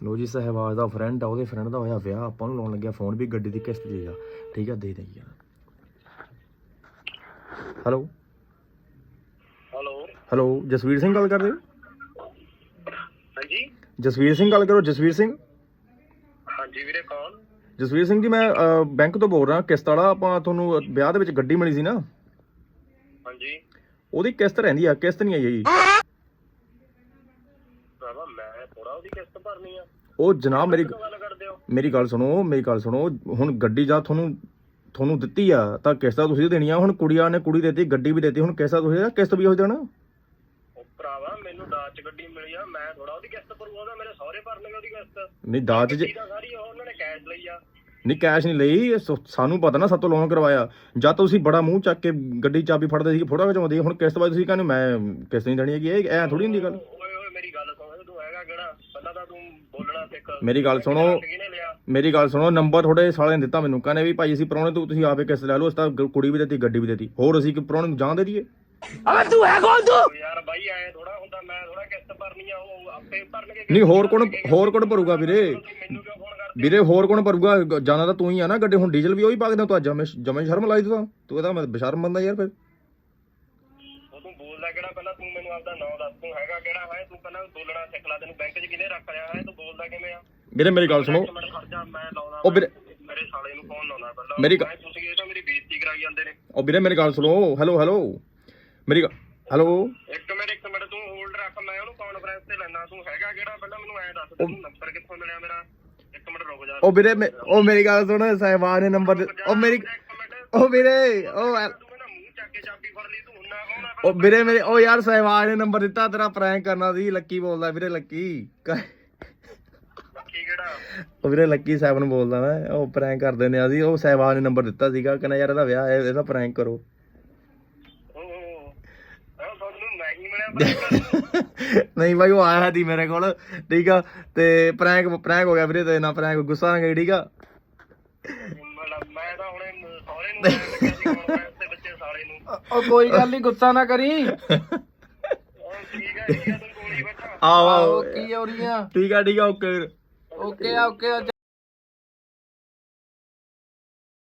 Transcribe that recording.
ਲੋ ਜੀ ਸਹਿਵਾਜ ਦਾ ਫਰੈਂਡ ਆ ਉਹਦੇ ਫਰੈਂਡ ਦਾ ਹੋਇਆ ਵਿਆਹ ਆਪਾਂ ਨੂੰ ਲਾਉਣ ਲੱਗਿਆ ਫੋਨ ਵੀ ਗੱਡੀ ਦੀ ਕਿਸ਼ਤ ਦੇ ਜਾ। ਠੀਕ ਆ ਦੇ ਦੇ ਯਾਰ। Hello hello hello Jasvir Singh ਗੱਲ ਕਰਦੇ ਹੋ? ਹਾਂਜੀ? ਜਸਵੀਰ ਸਿੰਘ ਗੱਲ ਕਰੋ ਜਸਵੀਰ ਸਿੰਘ। ਹਾਂਜੀ ਵੀਰੇ ਕੌਣ? ਜਸਵੀਰ ਸਿੰਘ ਜੀ ਮੈਂ ਬੈਂਕ ਤੋਂ ਬੋਲ ਰਿਹਾ ਕਿਸ਼ਤ ਵਾਲਾ ਆਪਾਂ ਤੁਹਾਨੂੰ ਵਿਆਹ ਦੇ ਵਿੱਚ ਗੱਡੀ ਮਿਲੀ ਸੀ ਨਾ। ਹਾਂਜੀ। ਉਹਦੀ ਕਿਸ਼ਤ ਰਹਿੰਦੀ ਆ ਕਿਸ਼ਤ ਨਹੀਂ ਆਈ ਜੀ ਮੈਂ ਥੋੜਾ ਉਹਦੀ ਕਿਸ਼ਤ ਭਰਨੀ ਆ। ਉਹ ਜਨਾਬ ਮੇਰੀ ਕਿਉਂ ਗੱਲ ਕਰਦੇ ਹੋ? ਮੇਰੀ ਗੱਲ ਸੁਣੋ ਮੇਰੀ ਗੱਲ ਸੁਣੋ। ਹੁਣ ਗੱਡੀ ਜਾਂ ਤੁਹਾਨੂੰ ਤੁਹਾਨੂੰ ਦਿੱਤੀ ਆ ਤਾਂ ਕਿਸ਼ਤ ਤੁਸੀਂ ਦੇਣੀ ਆ ਹੁਣ ਕੁੜੀਆਂ ਨੇ ਕੁੜੀ ਦੇਤੀ ਗੱਡੀ ਵੀ ਦੇਤੀ ਹੁਣ ਕਿਸ਼ਤ ਤੁਸੀਂ ਕਿਸ਼ਤ ਵੀ ਹੋ ਜਾਣਾ। ਉਹ ਭਰਾਵਾ ਮੈਨੂੰ ਦਾਜ ਚ ਗੱਡੀ ਮਿਲੀ ਆ ਮੈਂ ਥੋੜਾ ਉਹਦੀ ਕਿਸ਼ਤ ਭਰੂਗਾ ਉਹਦਾ ਮੇਰੇ ਸਹੁਰੇ ਭਰਨਗੇ ਉਹਦੀ ਕਿਸ਼ਤ। ਨਹੀਂ ਦਾਜ ਗੱਡੀ ਤਾਂ ਸਾਰੀ ਉਹ ਉਹਨਾਂ ਨੇ ਕੈਸ਼ ਲਈ ਆ। ਨਹੀਂ ਕੈਸ਼ ਨਹੀਂ ਲਈ ਇਹ ਸੋ- ਸਾਨੂੰ ਪਤਾ ਨਾ ਸਾਤੋਂ ਲੋਨ ਕਰਵਾਇਆ। ਜਾਂ ਤਾਂ ਤੁਸੀਂ ਬੜਾ ਮੂੰਹ ਚੱਕ ਕੇ ਗੱਡੀ ਚਾਬੀ ਫੜਦੇ ਸੀ ਫੋਟੋ ਖਿਚਾਉਂਦੇ ਸੀ, ਹੁਣ ਕਿਸ਼ਤ ਬਾਅਦ ਤੁਸੀਂ ਕਹਿੰਦੇ ਮੈਂ ਕਿਸ਼ਤ ਨਹੀਂ ਦੇਣੀ ਹੈਗੀ ਇਹ ਐ ਥੋੜੀ ਹੁੰਦੀ ਗੱਲ। ਤੂੰ ਹੈਗਾ ਕਿਹੜਾ? ਪਹਿਲਾਂ ਤਾਂ ਤੂੰ ਬੋਲਣਾ ਸਿੱਖ ਮੇਰੀ ਗੱਲ ਸੁਣੋ। ਕਿਹਨੇ ਲਿਆ? ਮੇਰੀ ਗੱਲ ਸੁਣੋ ਨੰਬਰ ਤੁਹਾਡੇ ਸਾਲੇ ਨੇ ਦਿੱਤਾ ਮੈਨੂੰ। ਕਹਿੰਦੇ ਵੀ ਭਾਈ ਅਸੀਂ ਪ੍ਰਾਹੁਣੇ ਤੋਂ ਤੁਸੀਂ ਆਪੇ ਕਿਸ਼ਤ ਲੈ ਲਓ ਅਸੀਂ ਤਾਂ ਗ- ਕੁੜੀ ਵੀ ਦਿੱਤੀ ਗੱਡੀ ਵੀ ਦਿੱਤੀ। ਹੋਰ ਅਸੀਂ ਕਿ ਪ੍ਰਾਹੁਣੇ ਨੂੰ ਜਾਣ ਦੇ ਦਈਏ? ਓ ਯਾਰ ਬਾਈ ਐ ਥੋੜਾ ਹੁੰਦਾ ਮੈਂ ਥੋੜਾ ਕਿਸ਼ਤ ਭਰਨੀ ਆ ਉਹ ਆਪੇ ਭਰਨਗੇ ਨਹੀਂ ਹੋਰ ਕੌਣ ਹੋਰ ਕੌਣ ਭਰੂਗਾ ਵੀਰੇ? ਮੈਨੂੰ ਕਿਉਂ ਫੋਨ ਕਰਦੇ ਵੀਰੇ ਹੋਰ ਕੌਣ ਭਰੂਗਾ? ਗ- ਜਾਣਾ ਤਾਂ ਤੂੰ ਹੀ ਆ ਨਾ ਗੱਡੀ ਹੁਣ ਡੀਜ਼ਲ ਵੀ ਉਹੀ ਪਾਗਦਾ ਤੂੰ ਜਮੇ ਜਮੇ ਸ਼ਰਮ ਲਾਈ ਤੂੰ ਤਾਂ। ਤੂੰ ਇਹਦਾ ਮੈਂ ਬਸ਼ਰਮ ਬੰਦਾ ਯਾਰ ਫਿਰ। ਤੂੰ ਬੋਲਦਾ ਕਿਹੜਾ ਪਹਿਲਾਂ ਤੂੰ ਮੈਨੂੰ ਆਪਦਾ ਨਾਮ ਦੱਸ ਤੂੰ ਹੈਗਾ ਕਿਹੜਾ ਹੈ? ਤੂੰ ਪਹਿਲਾਂ ਬੋਲਣਾ ਸਿੱਖ ਲੈ ਤੈਨੂੰ ਬੈਂਕ 'ਚ ਕਿਹਨੇ ਰੱਖ ਲਿਆ ਹੈ? ਤੂੰ ਬੋਲਦਾ ਕਿਵੇਂ ਆ? ਵੀਰੇ ਮੇਰੀ ਗੱਲ ਸੁਣੋ। ਖੜ ਜਾ ਮੈਂ ਲਾਉਣਾ ਉਹ ਵੀਰੇ ਮੇਰੇ ਸਾਲੇ ਨੂੰ ਫੋਨ ਲਾਉਣਾ ਪਹਿਲਾਂ। ਮੇਰੀ ਗੱਲ- ਮੈਂ ਤੁਸੀਂ ਇਹ ਤਾਂ ਮੇਰੀ ਬੇਇੱਜ਼ਤੀ ਕਰਾਈ ਜਾਂਦੇ ਨੇ। ਉਹ ਵੀਰੇ ਮੇਰੀ ਗੱਲ ਸੁਣੋ। ਹੈਲੋ ਹੈਲੋ ਮੇਰੀ ਗੱਲ- ਹੈਲੋ ਇੱਕ ਮਿੰਟ ਇੱਕ ਮਿੰਟ ਤੂੰ ਹੋਲਡ ਰੱਖ ਮੈਂ ਉਹਨੂੰ ਕਾਨਫਰੰਸ ਤੇ ਲੈਣਾ ਤੂੰ ਹੈਗਾ ਕਿਹੜਾ? ਪਹਿਲਾਂ ਮੈਨੂੰ ਐਂ ਦੱਸ ਤੈਨੂੰ ਨੰਬਰ ਕਿੱਥੋਂ ਮਿਲਿਆ ਮੇਰਾ? ਇੱਕ ਮਿੰਟ ਰੁਕ ਜਾ। ਉਹ ਵੀਰੇ ਮੇ- ਉਹ ਮੇਰੀ ਗੱਲ ਸੁਣ ਸਹਿਬਾਨ ਨੇ ਨੰਬਰ ਉਹ ਮੇਰੀ ਉਹ ਵੀਰੇ ਉਹ ਤੂੰ ਕੇ ਚਾਬੀ ਫੜ ਲਈ ਤੂੰ ਹੁੰਨਾ ਕੌਣ ਆ ਉਹ ਵੀਰੇ ਮੇਰੇ ਉਹ ਯਾਰ ਸਹਿਬਾਨ ਨੇ ਨੰਬਰ ਦਿੱਤਾ ਤੇਰਾ ਪ੍ਰੈਂਕ ਕਰਨਾ ਸੀ ਲੱਕੀ ਬੋਲਦਾ ਵੀਰੇ ਲੱਕੀ। ਕ- ਬਾਕੀ ਕਿਹੜਾ? ਉਹ ਵੀਰੇ ਲੱਕੀ ਸਾਹਿਬ ਨੂੰ ਬੋਲਦਾ ਮੈਂ ਉਹ ਪ੍ਰੈਂਕ ਕਰਦੇ ਨੇ ਅਸੀਂ ਉਹ ਸਹਿਬਾਨ ਨੇ ਨੰਬਰ ਦਿੱਤਾ ਸੀਗਾ ਕਹਿੰਦਾ ਯਾਰ ਇਹਦਾ ਵਿਆਹ ਹੈ ਇਹਦਾ ਪ੍ਰੈਂਕ ਕਰੋ। ਓ ਉਹ ਤੁਹਾਨੂੰ ਮੈਂ ਹੀ ਮਿਲਿਆ ਪਰ ਨਹੀਂ ਭਾਈ ਉਹ ਆਇਆ ਸੀ ਮੇਰੇ ਕੋਲ ਠੀਕ ਆ ਤੇ ਪ੍ਰੈਂਕ ਪ੍ਰੈਂਕ ਹੋ ਗਿਆ ਵੀਰੇ ਤੇ ਨਾ ਪ੍ਰੈਂਕ ਗੁੱਸਾ ਨਾ ਕਰੀ ਠੀਕ ਆ। ਮੈਂ ਤਾਂ ਹੁਣੇ ਸਹੁਰੇ ਨੂੰ ਕਹਿਣ ਲੱਗਿਆ ਸੀ ਕਾਨਫਰੰਸ ਦੇ ਬੱਚੇ ਸਾਲੇ ਨੂੰ ਉਹ ਕੋਈ ਗੱਲ ਨਹੀਂ ਗੁੱਸਾ ਨਾ ਕਰੀ। ਉਹ ਠੀਕ ਹੈ ਠੀਕ ਹੈ ਤੂੰ ਹੀ ਬੈਠਾ ਆਓ ਕੀ ਹੋ ਰਹੀਆਂ? ਠੀਕ ਆ ਠੀਕ ਆ ਓਕੇ ਓਕੇ ਆ ਓਕੇ ਆ